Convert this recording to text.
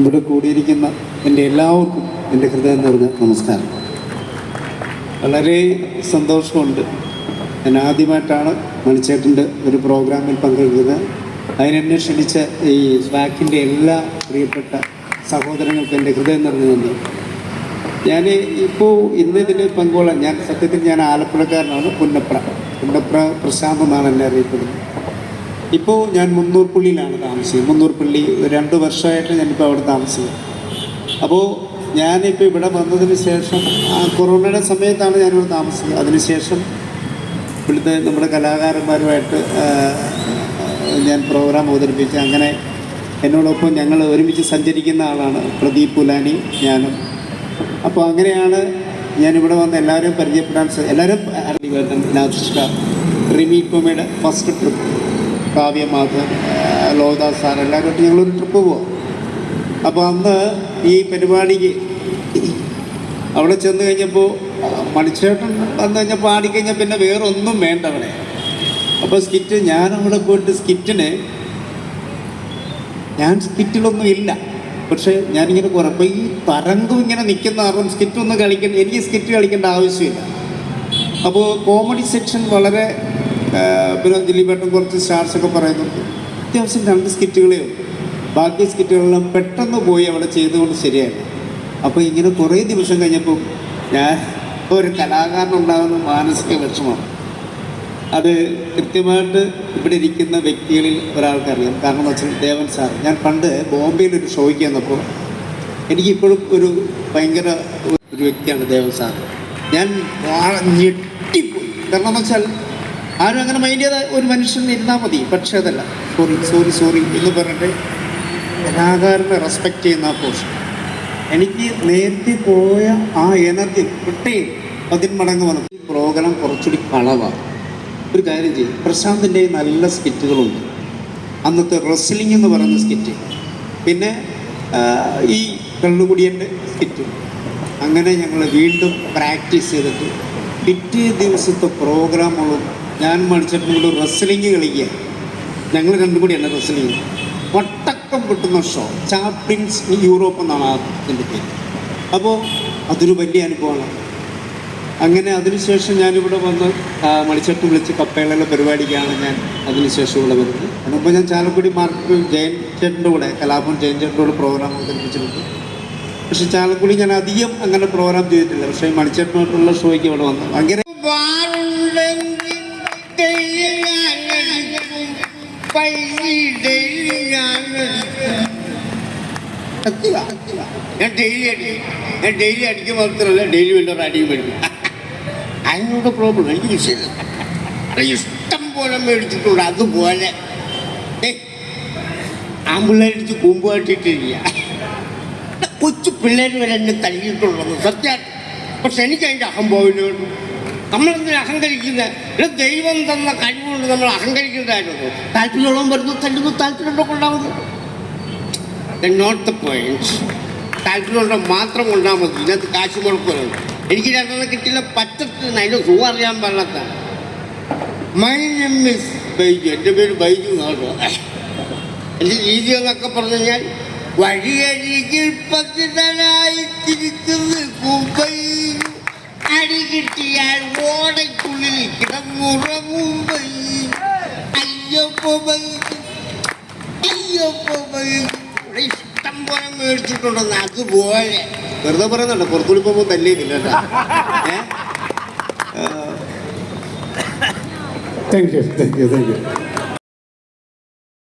ഇവിടെ കൂടിയിരിക്കുന്ന എന്റെ എല്ലാവർക്കും എന്റെ ഹൃദയം നിറഞ്ഞ നമസ്കാരം. വളരെ സന്തോഷമുണ്ട്. ഞാൻ ആദ്യമായിട്ടാണ് മണിച്ചേട്ടന്റെ ഒരു പ്രോഗ്രാമിൽ പങ്കെടുക്കുന്നത്. അതിനെന്നെ ക്ഷണിച്ച ഈ സ്വാക്കിന്റെ എല്ലാ പ്രിയപ്പെട്ട സഹോദരങ്ങൾക്കും എന്റെ ഹൃദയം നിറഞ്ഞു നന്ദി. ഞാൻ ഇപ്പോൾ ഇന്ന് ഇതിൽ പങ്കുകൊള്ളാൻ ഞാൻ സത്യത്തിൽ ഞാൻ ആലപ്പുഴക്കാരനാണ്. പുന്നപ്ര. പുന്നപ്ര പ്രശാന്ത് എന്നാണ് എന്നെ അറിയപ്പെടുന്നത്. ഇപ്പോൾ ഞാൻ മുന്നൂർ പുള്ളിയിലാണ് താമസിക്കുന്നത്. മുന്നൂർ പുള്ളി ഒരു രണ്ട് വർഷമായിട്ട് ഞാനിപ്പോൾ അവിടെ താമസിക്കുന്നത് അപ്പോൾ ഞാനിപ്പോൾ ഇവിടെ വന്നതിന് ശേഷം കൊറോണയുടെ സമയത്താണ് ഞാനിവിടെ താമസിക്കുന്നത്. അതിനുശേഷം ഇവിടുത്തെ നമ്മുടെ കലാകാരന്മാരുമായിട്ട് ഞാൻ പ്രോഗ്രാം അവതരിപ്പിച്ച് അങ്ങനെ എന്നോടൊപ്പം ഞങ്ങൾ ഒരുമിച്ച് സഞ്ചരിക്കുന്ന ആളാണ് പ്രദീപ് പുലാനി ഞാനും. അപ്പോൾ അങ്ങനെയാണ് ഞാനിവിടെ വന്ന് എല്ലാവരും പരിചയപ്പെടാൻ എല്ലാവരും റിമി കോമയുടെ ഫസ്റ്റ് ട്രിപ്പ് കാവ്യ മാധവൻ ആ, ലോകദാസ് സാർ എല്ലാവരും ഞങ്ങളൊരു ട്രിപ്പ് പോവാം. അപ്പോൾ അന്ന് ഈ പരിപാടിക്ക് അവിടെ ചെന്ന് കഴിഞ്ഞപ്പോൾ മണിച്ചേട്ടൻ വന്നു കഴിഞ്ഞാൽ പാടിക്കഴിഞ്ഞാൽ പിന്നെ വേറെ ഒന്നും വേണ്ട അവിടെ. അപ്പോൾ സ്കിറ്റ് ഞാൻ അവിടെ പോയിട്ട് സ്കിറ്റിന് ഞാൻ സ്കിറ്റിലൊന്നും ഇല്ല. പക്ഷേ ഞാനിങ്ങനെ കുറേ അപ്പോൾ ഈ തരംഗം ഇങ്ങനെ നിൽക്കുന്ന കാരണം സ്കിറ്റൊന്നും കളിക്കേണ്ട എനിക്ക് സ്കിറ്റ് കളിക്കേണ്ട ആവശ്യമില്ല. അപ്പോൾ കോമഡി സെക്ഷൻ വളരെ പിന്നെ ദിലീപേട്ടൻ കുറച്ച് സ്റ്റാർസ് ഒക്കെ പറയുന്നുണ്ട്. അത്യാവശ്യം രണ്ട് സ്കിറ്റുകളേ ഉള്ളൂ. ബാക്കി സ്കിറ്റുകളെല്ലാം പെട്ടെന്ന് പോയി അവിടെ ചെയ്തുകൊണ്ട് ശരിയായിരുന്നു അപ്പോൾ ഇങ്ങനെ കുറേ ദിവസം കഴിഞ്ഞപ്പോൾ ഞാൻ ഒരു കലാകാരനുണ്ടാകുന്ന മാനസിക വിഷമം. അത് കൃത്യമായിട്ട് ഇവിടെ ഇരിക്കുന്ന വ്യക്തികളിൽ ഒരാൾക്കറിയാം കാരണം വെച്ചാൽ ദേവൻ സാർ ഞാൻ പണ്ട് ബോംബെയിൽ ഒരു ഷോയ്ക്ക് വന്നപ്പോൾ എനിക്കിപ്പോഴും ഒരു ഭയങ്കര ഒരു വ്യക്തിയാണ് ദേവൻ സാർ ഞാൻ ഞെട്ടിപ്പോയി. കാരണം എന്ന് വെച്ചാൽ ആരും അങ്ങനെ മൈൻഡ് ചെയ്ത ഒരു മനുഷ്യൻ ഇരുന്നാൽ മതി. പക്ഷേ അതല്ല. സോറി സോറി സോറി എന്ന് പറഞ്ഞിട്ട് കലാകാരനെ റെസ്പെക്റ്റ് ചെയ്യുന്ന ആ പോഷൻ എനിക്ക് നേരത്തെ പോയ ആ എനർജി കിട്ടി. പതിന്മടങ്ങ് വന്നു. ഈ പ്രോഗ്രാം കുറച്ചുകൂടി കളവാണ് ഒരു കാര്യം ചെയ്യും. പ്രശാന്തിന്റെ നല്ല സ്കിറ്റുകളുണ്ട് അന്നത്തെ റെസ്ലിംഗ് എന്ന് പറയുന്ന സ്കിറ്റ് പിന്നെ ഈ കള്ളുകുടിയന്റെ സ്കിറ്റ് അങ്ങനെ ഞങ്ങൾ വീണ്ടും പ്രാക്ടീസ് ചെയ്തിട്ട് പിറ്റേ ദിവസത്തെ പ്രോഗ്രാമുകളും ഞാൻ മണിച്ചിട്ടും കൂടെ റെസ്ലിംഗ് കളിക്കുക ഞങ്ങൾ രണ്ടും കൂടിയാണ് റെസ്ലിംഗ് വട്ടക്കം പൊട്ടുന്ന ഷോ ചാമ്പ്യൻസ് യൂറോപ്പ് എന്നാണ് ആ ഇതിന്റെ പേര്. അപ്പോൾ അതൊരു വലിയ അനുഭവമാണ്. അങ്ങനെ അതിനുശേഷം ഞാനിവിടെ വന്ന് മണിച്ചട്ട് വിളിച്ച് കപ്പേളയിലെ പരിപാടിക്കാണ് ഞാൻ അതിനുശേഷം ഇവിടെ വരുന്നത്. അതിപ്പോൾ ഞാൻ ചാലക്കുടി മാർക്ക് ജയൻ ചേട്ടന്റെ കൂടെ കലാഭവൻ ജയൻ ചേട്ടന്റെ കൂടെ പ്രോഗ്രാം അവതരിപ്പിച്ചിട്ടുണ്ട് പക്ഷെ ചാലക്കുടി ഞാൻ അധികം അങ്ങനെ പ്രോഗ്രാം ചെയ്തിട്ടില്ല. പക്ഷേ മണിച്ചേട്ടനായിട്ടുള്ള ഷോയ്ക്ക് ഇവിടെ വന്നു. ഭയങ്കര ഡെയിലി ഞാൻ. ഞാൻ ഡെയിലി അടിക്കും ഞാൻ ഡെയിലി അടിക്കും മാത്രമല്ല ഡെയിലി വല്ലവരും അടിയും മേടിക്കും അതിനോട് പ്രോബ്ലം എനിക്ക് അത് ഇഷ്ടം പോലെ മേടിച്ചിട്ടുണ്ട്. അതുപോലെ. ആമ്പിള്ളേരടിച്ച് കൂമ്പുമായിട്ടിട്ടില്ല കൊച്ചു പിള്ളേർ വരെ എന്നെ തല്ലിയിട്ടുള്ളത് സത്യം. പക്ഷെ എനിക്ക് അതിന്റെ അഹംഭാവനോട് നമ്മളെന്തിനാ അഹങ്കരിക്കുന്നത് ഇവിടെ ദൈവം തന്ന കഴിവുകൊണ്ട് നമ്മൾ അഹങ്കരിക്കുന്നതായിരുന്നു താല്പര്യമുള്ളവൻ വരുന്നു തല്ലുന്നു താല്പര്യമുണ്ടോ കൊണ്ടാവുന്നു. നോട്ട് ദ പോയിന്റ് താല്പര്യമുള്ള മാത്രം കൊണ്ടാൽ മതി. ഇതിനകത്ത് കാശ് മുടക്കുമല്ലോ. എനിക്ക് രണ്ടെണ്ണം കിട്ടില്ല പറ്റത്തിന് അതിന്റെ സുഖം അറിയാൻ പാടില്ലാത്ത മൈ നെയിം മിസ് ബൈജു. എന്റെ പേര് ബൈജു എന്നാണ് എന്റെ രീതി എന്നൊക്കെ പറഞ്ഞു കഴിഞ്ഞാൽ വഴിയരികിൽ പത്തിനായി ബൈജു അടി കിട്ടിയാൽ ഓടയ്ക്കുള്ളിൽ കിടന്നുറങ്ങും അയ്യപ്പോ അയ്യപ്പോ ഇഷ്ടം പോലെ മേടിച്ചിട്ടുണ്ടെന്ന് അതുപോലെ. വെറുതെ പറയുന്നുണ്ട് പുറത്തുള്ളി പോകുമ്പോൾ തല്ലിയില്ല? Thank you thank you thank you